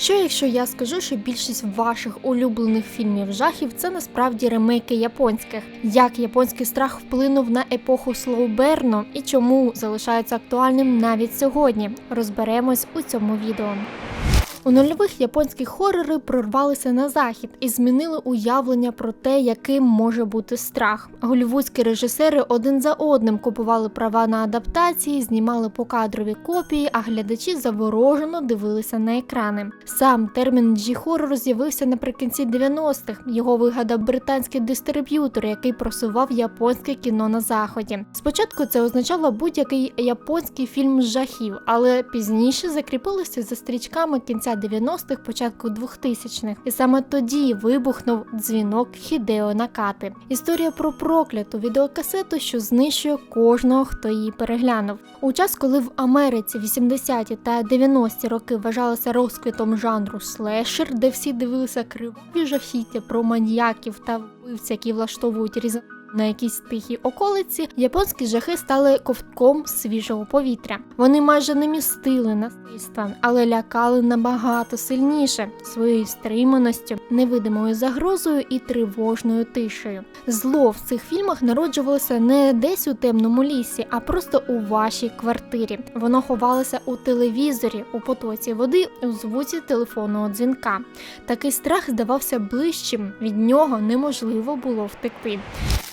Що якщо я скажу, що більшість ваших улюблених фільмів жахів це насправді ремейки японських? Як японський страх вплинув на епоху слоуберну і чому залишається актуальним навіть сьогодні? Розберемось у цьому відео. У нульових японські хорори прорвалися на захід і змінили уявлення про те, яким може бути страх. Голівудські режисери один за одним купували права на адаптації, знімали покадрові копії, а глядачі заворожено дивилися на екрани. Сам термін G-хоррор з'явився наприкінці 90-х. Його вигадав британський дистриб'ютор, який просував японське кіно на заході. Спочатку це означало будь-який японський фільм з жахів, але пізніше закріпилося за стрічками кінця 90-х, початку 2000-х. І саме тоді вибухнув дзвінок Хідео Накати. Історія про прокляту відеокасету, що знищує кожного, хто її переглянув. У час, коли в Америці 80-ті та 90-ті роки вважалися розквітом жанру слешер, де всі дивилися криваві жахіття про маньяків та вбивць, які влаштовують різні на якійсь тихій околиці японські жахи стали ковтком свіжого повітря. Вони майже не містили насильства, але лякали набагато сильніше своєю стриманості, невидимою загрозою і тривожною тишею. Зло в цих фільмах народжувалося не десь у темному лісі, а просто у вашій квартирі. Воно ховалося у телевізорі, у потоці води, у звуці телефонного дзвінка. Такий страх здавався ближчим, від нього неможливо було втекти.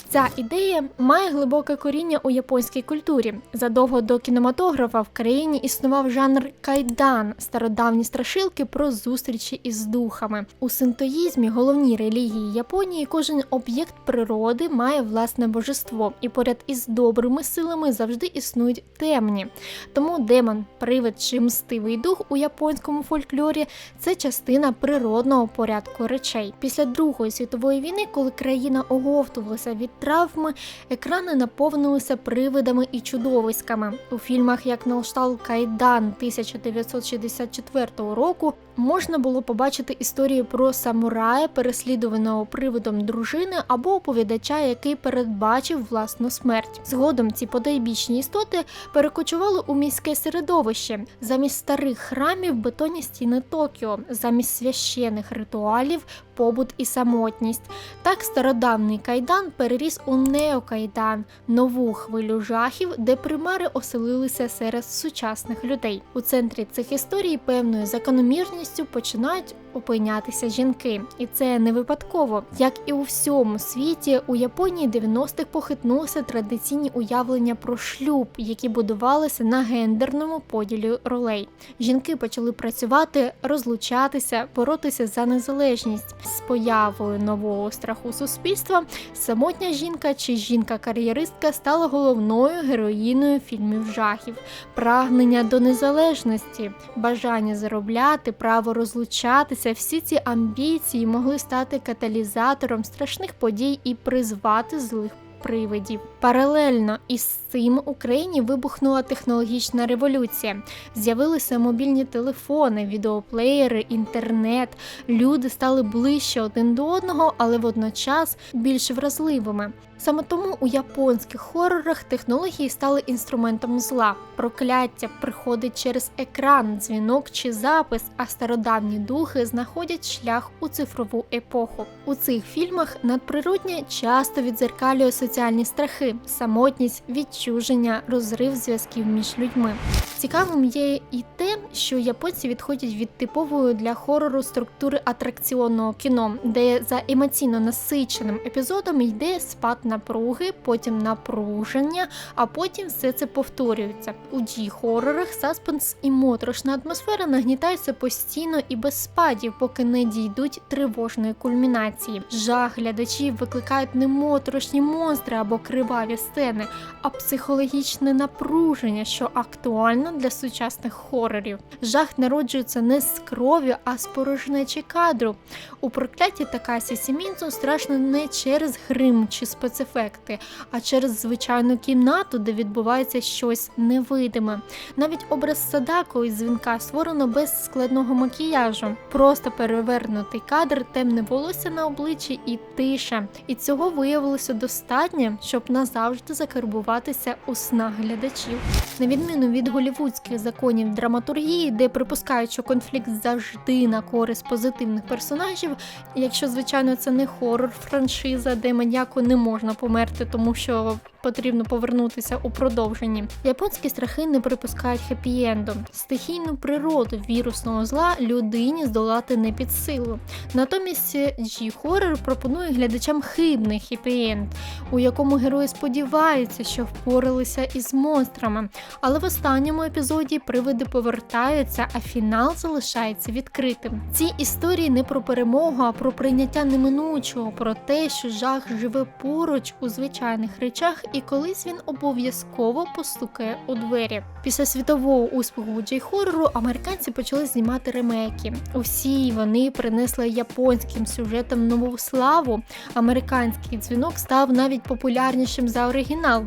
Ця ідея має глибоке коріння у японській культурі. Задовго до кінематографа в країні існував жанр кайдан, стародавні страшилки про зустрічі із духами. У синтоїзмі, головній релігії Японії, кожен об'єкт природи має власне божество, і поряд із добрими силами завжди існують темні. Тому демон, привид чи мстивий дух у японському фольклорі це частина природного порядку речей. Після Другої світової війни, коли країна оговтувалася від травми, екрани наповнилися привидами і чудовиськами. У фільмах, як на кшталт Кайдан 1964 року, можна було побачити історії про самурая, переслідуваного привидом дружини або оповідача, який передбачив власну смерть. Згодом ці подайбічні істоти перекочували у міське середовище замість старих храмів бетонні стіни Токіо, замість священих ритуалів. Побут і самотність. Так стародавний кайдан переріс у неокайдан, нову хвилю жахів, де примари оселилися серед сучасних людей. У центрі цих історій певною закономірністю починають опинятися жінки, і це не випадково. Як і у всьому світі, у Японії 90-х похитнулися традиційні уявлення про шлюб, які будувалися на гендерному поділі ролей. Жінки почали працювати, розлучатися, боротися за незалежність з появою нового страху суспільства. Самотня жінка чи жінка-кар'єристка стала головною героїною фільмів жахів, прагнення до незалежності, бажання заробляти, право розлучатися. Всі ці амбіції могли стати каталізатором страшних подій і призвати злих привидів. Паралельно із цим в Україні вибухнула технологічна революція. З'явилися мобільні телефони, відеоплеєри, інтернет. Люди стали ближче один до одного, але водночас більш вразливими. Саме тому у японських хорорах технології стали інструментом зла. Прокляття приходить через екран, дзвінок чи запис, а стародавні духи знаходять шлях у цифрову епоху. У цих фільмах надприроднє часто відзеркалює соціальні страхи, самотність, відчуження, розрив зв'язків між людьми. Цікавим є і те, що японці відходять від типової для хорору структури атракціонного кіно, де за емоційно насиченим епізодом йде спад напруги, потім напруження, а потім все це повторюється. У джі-хорорах саспенс і моторошна атмосфера нагнітаються постійно і без спадів, поки не дійдуть тривожної кульмінації. Жах глядачів викликають не моторошні монстри або криваві сцени, а психологічне напруження, що актуально для сучасних хорорів. Жах народжується не з крові, а з порожнечі кадру. У прокляті Такасі Сімінцу страшно не через грим чи спецефекти, а через звичайну кімнату, де відбувається щось невидиме. Навіть образ Садако із дзвінка створено без складного макіяжу. Просто перевернутий кадр, темне волосся на обличчі і тиша. І цього виявилося достатньо достатньо, щоб назавжди закарбуватися у снах глядачів. На відміну від голівудських законів драматургії, де припускають, що конфлікт завжди на користь позитивних персонажів, якщо звичайно це не хорор франшиза, де маньяку не можна померти, тому що потрібно повернутися у продовженні. Японські страхи не припускають хеппі-ендом. Стихійну природу вірусного зла людині здолати не під силу. Натомість G-хоррор пропонує глядачам хибний хеппі-енд, у якому герої сподіваються, що впоралися із монстрами. Але в останньому епізоді привиди повертаються, а фінал залишається відкритим. Ці історії не про перемогу, а про прийняття неминучого, про те, що жах живе поруч у звичайних речах, і колись він обов'язково постукає у двері. Після світового успіху джей-хоррору американці почали знімати ремейки. Усі вони принесли японським сюжетам нову славу. Американський дзвінок став навіть популярнішим за оригінал.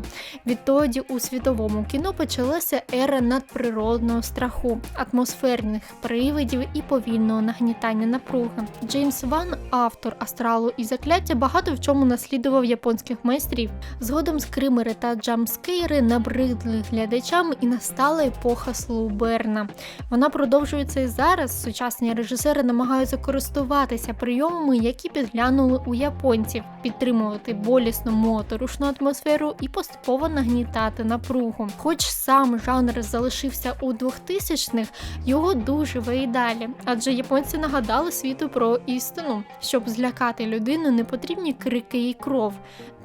Відтоді у світовому кіно почалася ера надприродного страху, атмосферних привидів і повільного нагнітання напруги. Джеймс Ван, автор астралу і закляття, багато в чому наслідував японських майстрів. Згодом скримери та джамскейри набридли глядачам і настала епоха слоуберна. Вона продовжується і зараз. Сучасні режисери намагаються користуватися прийомами, які підглянули у японців, підтримувати болісну моторошну атмосферу і поступово нагнітати напругу. Хоч сам жанр залишився у 2000-х, його дуже виїдалі, адже японці нагадали світу про істину. Щоб злякати людину, не потрібні крики і кров.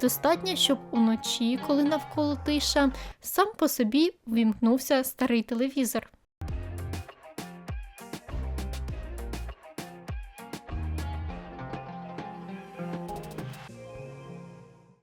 Достатньо, щоб уночі, коли навколо тиша, сам по собі вімкнувся старий телевізор.